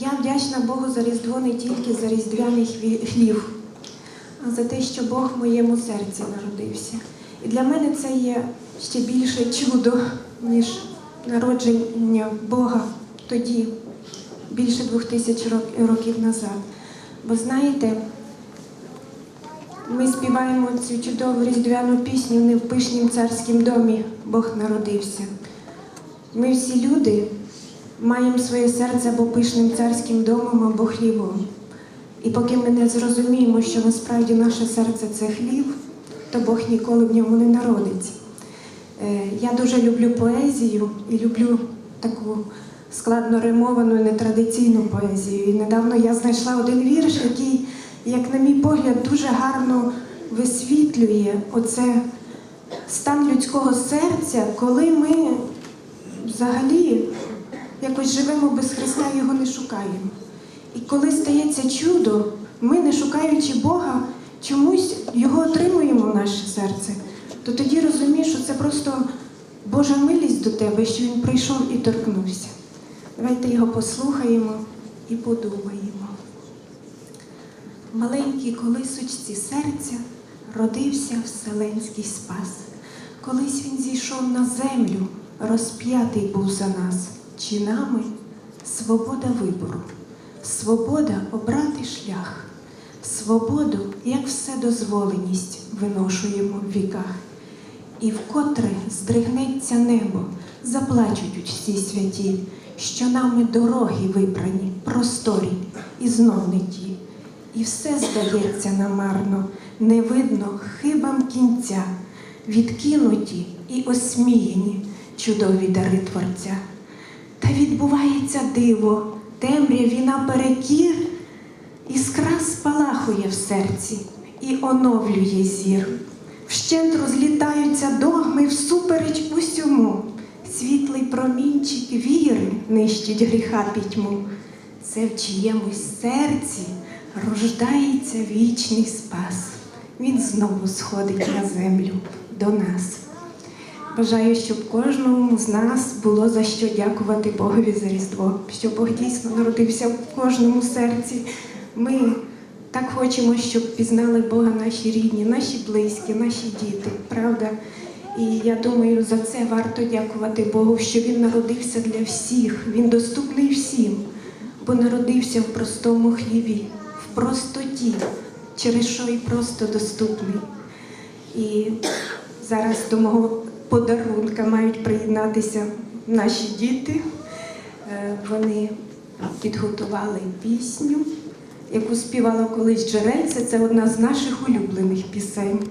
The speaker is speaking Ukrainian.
Я вдячна Богу за Різдво не тільки за різдвяний хлів, а за те, що Бог в моєму серці народився. І для мене це є ще більше чудо, ніж народження Бога тоді, більше двох тисяч років назад. Бо знаєте, ми співаємо цю чудову різдвяну пісню не в пишнім царськім домі Бог народився. Ми всі люди маємо своє серце або пишним царським домом, або хлівом. І поки ми не зрозуміємо, що насправді наше серце це хлів, то Бог ніколи в ньому не народиться. Е, Я дуже люблю поезію і люблю таку складно римовану, нетрадиційну поезію. І недавно я знайшла один вірш, який, як на мій погляд, дуже гарно висвітлює оце стан людського серця, коли ми взагалі якось живемо без Христа його не шукаємо. І коли стається чудо, ми, не шукаючи Бога, чомусь його отримуємо в наше серце, то тоді розумієш, що це просто Божа милість до тебе, що Він прийшов і торкнувся. Давайте його послухаємо і подумаємо. Маленькій колисочці серця родився Вселенський спас. Колись він зійшов на землю, розп'ятий був за нас. Чи нами свобода вибору, свобода обрати шлях, свободу, як вседозволеність, виношуємо в віках. І вкотре здригнеться небо, заплачуть усі святі, що нами дороги вибрані, просторі і знов не ті. І все здається намарно, не видно хибам кінця, відкинуті і осміяні чудові дари Творця. Відбувається диво, темряві наперекір, іскра спалахує в серці і оновлює зір. Вщент розлітаються догми всупереч усьому. Світлий промінчик віри нищить гріха пітьму. Це в чиємусь серці рождається вічний спас. Він знову сходить на землю до нас. Бажаю, щоб кожному з нас було за що дякувати Богові за Різдво, щоб Бог дійсно народився в кожному серці. Ми так хочемо, щоб пізнали Бога наші рідні, наші близькі, наші діти, правда? І я думаю, за це варто дякувати Богу, що Він народився для всіх, Він доступний всім, бо народився в простому хліві, в простоті, через що і просто доступний. І зараз до мого подарунка мають приєднатися наші діти. Е, Вони підготували пісню, яку співала колись Джерельця. Це одна з наших улюблених пісень.